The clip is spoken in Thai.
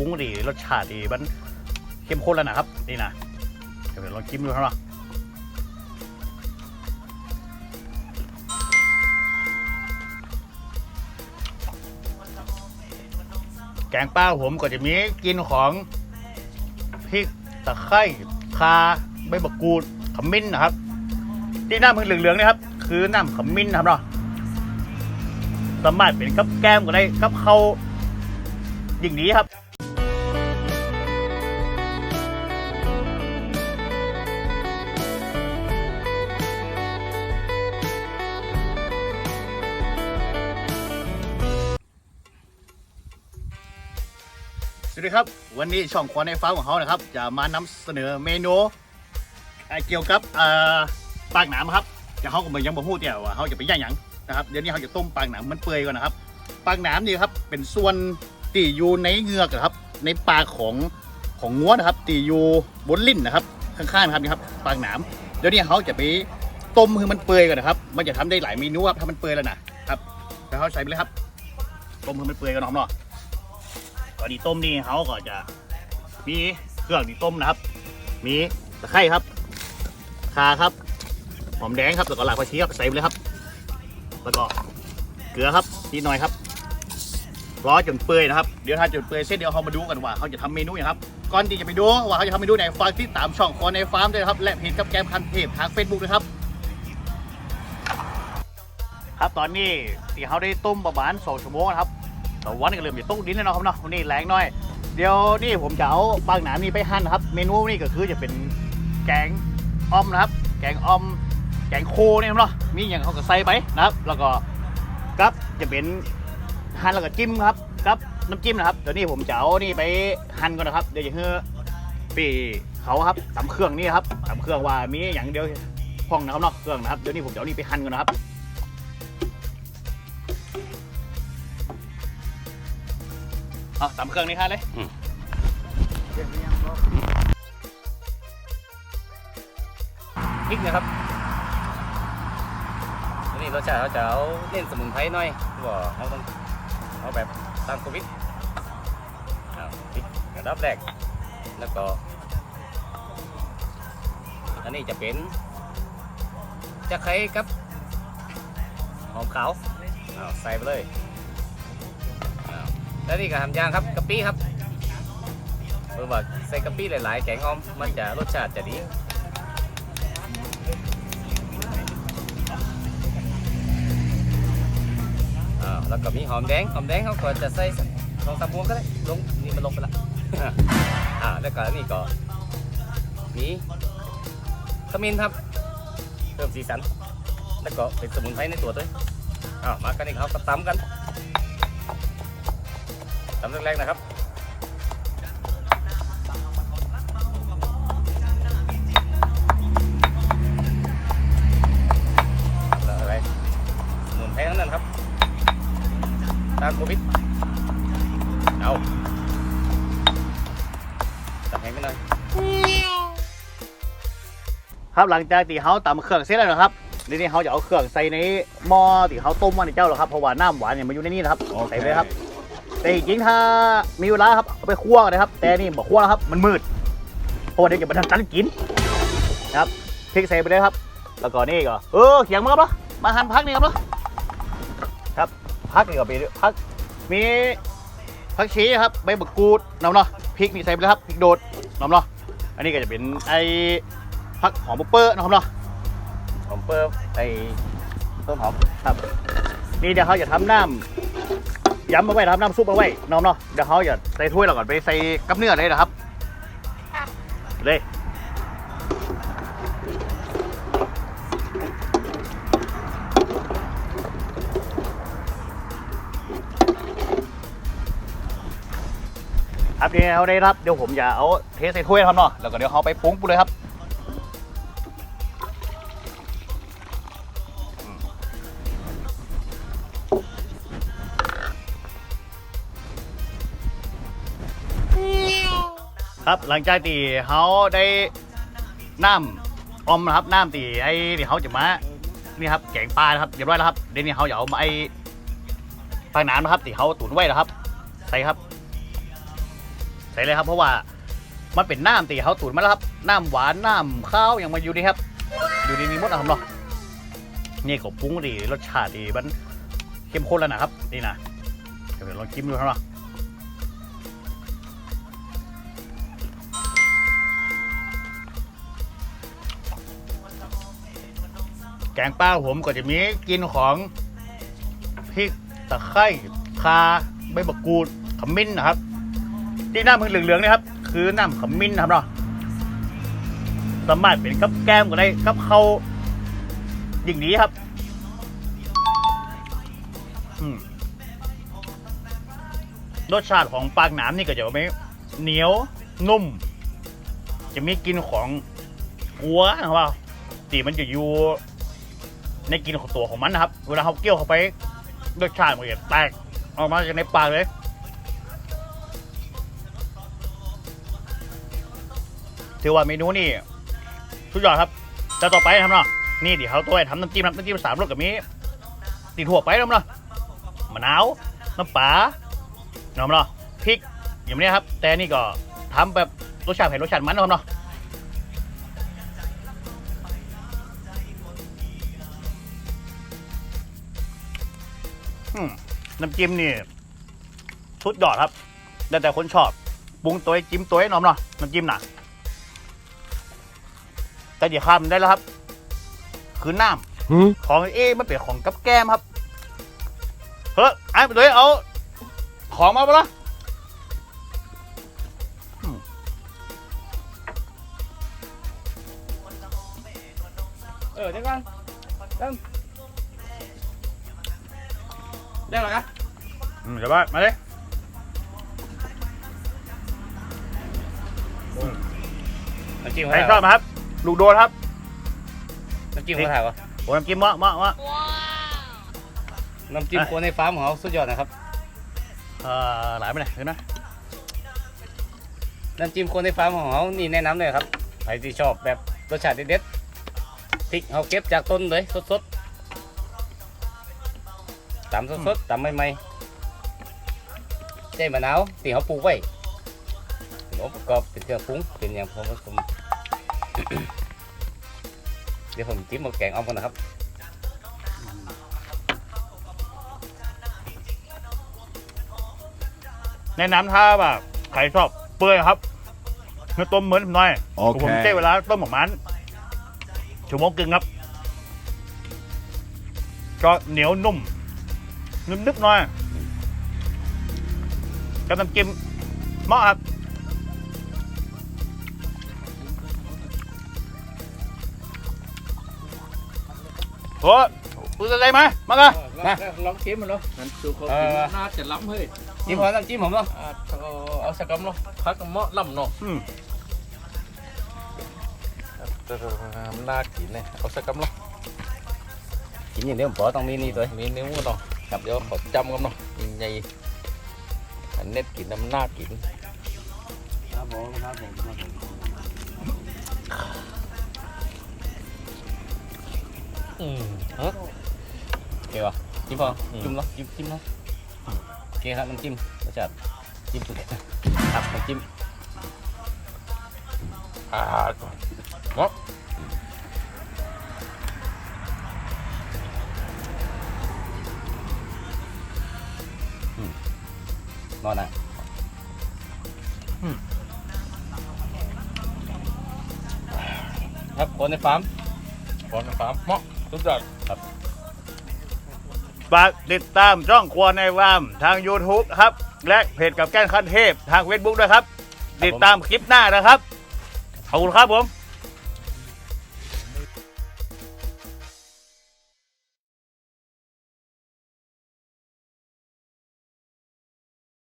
รุงดีรสชาติดีมันเข้มข้นแล้วนะครับ นี่นะเดี๋ยวลองชิมดูครับเนาะแกงป้าผมก็จะมีกินของพริกตะไคร้คาใบมะกรูดขมิ้นนะครับที่หน้ามือเหลืองๆนี่ครับ คือน้ำขมิ้นนะครับเนาะสามารถเป็นกับแก้มก็ได้กับเขาอย่างนี้ครับ วัสดีครับ วันนี้ช่องครัวในฟ้าของเขานะครับ จะมานำเสนอเมนูเเกี่ยวกับปากหนามครับจะเขาก็เหมือนยังบ่พูดเดี่ยวว่าเขาจะไปย่างหยังนะครับเดี๋ยวนี้เขาจะต้มปากหนามมันเปื่อยก่อนนะครับปากหนามนี่ครับเป็นส่วนตีอยู่ในเหงือกครับ ในปากของของงัวนะครับ ตีอยู่บนลิ้นนะครับข้างๆนะครับนี่ครับปากหนามเดี๋ยวนี้เขาจะไปต้มให้มันเปื่อยก่อนนะครับ มันจะทำได้หลายเมนูครับถ้ามันเปื่อยแล้วนะครับแล้วเขาใส่ไปเลยครับต้มให้มันเปื่อยกันหอมเนาะ ก่อนที่ต้มนี่เขาก็จะมีเครื่องที่ต้มนะครับ มีตะไคร้ครับคาครับหอมแดงครับแล้วก็หลากผักชีครับใส่ไปเลยครับ แล้วก็เกลือครับนิดหน่อยครับร้อจนเปื่อยนะครับเดี๋ยวถ้าจนเปื่อยเสร็จเดี๋ยวเขามาดูกันว่าเขาจะทำเมนูอย่างครับก่อนที่จะไปดูว่าเขาจะทำเมนูไหนฝากที่ตามช่องคอในฟาร์มด้วยครับและเพจกับแกมคันเทพทางเฟซบุ๊กนะครับครับตอนนี้ที่เขาได้ต้มประมาณสองชั่วโมงครับ แต่วันนี้ก็เริ่มจะตกดินแล้วเนาะครับเนาะนนี้แรงหน่อย เดี๋ยวนี่ผมจะเอาปากหนามนี่ไปหั่นนะครับ เมนูนี่ก็คือจะเป็นแกงอ่อมนะครับ แกงอ่อม แกงโคเนี่ยครับเนาะมีอย่างเขาก็ใส่ไปนะครับ แล้วก็กับจะเป็นหั่นแล้วก็จิ้มครับกับน้ำจิ้มนะครับเดี๋ยวนี้ผมจะเอานี่ไปหั่นก่อนนะครับ เดี๋ยวจะเฮือปีเขาครับตำเครื่องนี่ครับตำเครื่องว่ามีอย่างเดียวพ่องนะครับเนาะเครื่องนะครับเดี๋ยวนี้ผมจะเอานี่ไปหั่นก่อนนะครับ เอาตำเครื่องนี่ค่ะเลยอืมพริกนะครับอันนี้รสชาติเขาจะเอาเน้นสมุนไพรหน่อยว่าเขาต้องเอาแบบตามโควิดอ้าวพริกระดับแรก แล้วก็ อันนี้จะเป็นจะไคร้กับหอมขาวอ้าวใส่ไปเลยอ้าว แล้วนี่ก็ทำยางครับกะปิครับเพื่อว่าใส่กะปิหลายๆ แกงออมมันจะรสชาติจะดีอ่าแล้วก็มีหอมแดงหอมแดงเขาก็จะใส่สักสองสามพวงก็ได้ลงนี่มันลงไปละอ่าแล้วก็นี่ก็มีขมิ้นครับเพิ่มสีสัน แล้วก็เป็นสมุนไพรในตัวด้วยอ้ามากันนี่ครับก็ตำกัน ตำแรกๆนะครับแล้วอะไรสมุนไพรทั้งนั้นครับ ตามโควิดเอาตัดแห้งไปหน่อยครับหลังจากที่เขาตำเครื่องเสร็จแล้วนะครับทีนี้เขาจะเอาเครื่องใส่ในหม้อที่เขาต้มมาในเจ้าหรอกครับเพราะว่าน้ำหวานเนี่ยมันอยู่ในนี้นะครับใส่ไปเลยครับ แต่จริงๆถ้ามีเวลาครับเอาไปคั่วกันนะครับ แต่นี่บอกคั่วแล้วครับ มันมืดเพราะว่าเดี๋ยวจะมาทำกันกินนะครับพริกใส่ไปเลยครับ แล้วก็นี่ก็เออเขียงมาครับเนาะมาหั่นพักนี่ครับเนาะครับพักนี่ก็ไปพักมีผักชีครับใบมะกรูดน้ำเนาะพริกนี่ใส่ไปเลยครับพริกโดดน้ำเนาะอันนี้ก็จะเป็นไอ้ผักหอมเปอร์นะครับเนาะผมเปิมไอ้ต้นหอมครับ นี่เดี๋ยวเขาจะทำน้ำ ย้ำมาไว้ทำน้ำซุปมาไว้น้องเนาะเดี๋ยวเขาจะใส่ถ้วยเราก่อนไปใส่กับเนื้อเลยนะครับเลยครับนี่เขาได้รับเดี๋ยวผมจะเอาเทใส่ถ้วยครับเนาะแล้วก็เดี๋ยวเขาไปปรุงปุ๊บเลยครับ ครับหลังจากที่เขาได้น้ำอมนะครับน้ำตีไอ้ที่เขาจะมานี่ครับแกงปลานะครับเรียบร้อยแล้วครับเดี๋ยวนี้เขาจะเอามาไอ้ปลาหนามนะครับที่เขาตุ๋นไว้นะครับ ใส่ครับ ใส่เลยครับ เพราะว่ามันเป็นน้ำตีเขาตุ๋นมาแล้วครับน้ำหวานน้ำข้าวอย่างมาอยู่นี่ครับ อยู่ในนี้หมดนะครับเนาะนี่ก็ปรุงดีรสชาติดีมันเข้มข้นแล้วนะครับ นี่นะเดี๋ยวลองชิมดูครับเนาะ งป้าผมก็จะมีกินของพริกตะไคร้คาใบมะกรูดขมิ้นนะครับที่น้ามือเหลืองๆนี่ครับ คือน้ำขมิ้นนะครับเนาะสามารถเป็นกับแก้มก็ได้กับเขาอย่างนี้ครับรสชาติของปากหนามนี่ก็จะไม่เหนียวนุ่ม จะมีกลินของกัวนะครับว่าตีมันจะอยู่ ในกลินของตัวของมันนะครับ เวลาเขาเกี่ยวเข้าไปรสชาติมันจะแตกออกมาจากในปากเลยถือว่าเมนูนี่สุดยอดครับแต่ต่อไปทำเนาะนี่ดี๋ยวเขาตัวให้ทำน้ำจิ้มน้ำจิ้มสามรสกับมีตีถั่วไปแล้วเนาะมะนาวน้ำปลาเนาะเนาะพริกอย่างนี้ครับ แต่นี่ก็ทำแบบรสชาติเผ็ดรสชาติมันนะครับเนาะ อืมน้ำจิ้มนี่สุดยอดครับแล้วแต่คนชอบปรุงตัวให้จิ้มตัวให้เนาะเนาะน้ำจิ้มน่ะ แต่เดี๋ยวข้ามได้แล้วครับ คือน้ำของเอ๊ะมันเป็นของกับแก้มครับเฮ้ยไอ้ไปเลยเอา ของมาปะล่ะเออเดี๋ยวก่อนเริ่ม ได้หรอครับอืมเดี๋ยวมามาเลยน้ำจิ้มใครเขาชอถ่าบมาครับ ลูกโดนครับน้ำจิ้มเขาถ่ายวะโอ้น้ำจิ้มมะมะมะน้ำจิ้มโคนในฟาร์มของเขาสุดยอดนะครับเอ่อหลายไปไหนอยเห็นไหมน้ำจิ้มโคนในฟาร์มของเขานี่แนะนำเลยครับใครที่ชอบแบบรสชาติเด็ดๆพริกเขาเก็บจากต้นเลยสดๆ ตำสดๆตำใหม่ๆใจมะนาวที่เขาปลูกไว้เป็นองค์ประกอบเป็นเครื่องปรุงเป็นอย่างผมผมเดี๋ยวผมจิ้มหมกแกงเอาก่อนนะครับแนะนำถ้าแบบใครชอบเปื่อยครับเนื้อต้มเหมือนผมหน่อยผมใช้เวลาต้มประมาณชั่วโมงกึ่งครับ ก็เหนียวนุ่ม นึบนึบๆหน่อยกับน้ำจิ้มเหมาะครับโอ้ปืนอะไรไหมมากันมาลองชิมมันเนาะมันสูเขาเออ น่าจะล้ำเฮ้ยจิ้มพอน้ำจิ้มผมเนาะอ่าเอาเอาสักกำเนาะพักเหมาะล้ำเนาะอืมน่ากินเลยเอาสักกำเนาะกินอย่างเดียวผมพอต้องมีนี่ตัวมีนิ้วเนาะ ครับเดี๋ยวขอจำกันเนาะใหญ่อันเน็ตกินน้ำน่ากินครับผมครับผมครับผมอืมฮะโอเควะจิ้มพอจิ้มเนาะจิ้มจิ้มเนาะโอเคครับน้ำจิ้มรสชาติจิ้มสุดครับน้ำจิ้มอ่า นอนนะครับคนในฟาร์มก่อนสามเหมาะทุกอย่างฝากติดตามช่องครัวในวามทาง YouTube ครับ และเพจกับแก้นขั้นเทพทาง Facebook ด้วยครับ ติดตามคลิปหน้านะครับ ขอบคุณครับผม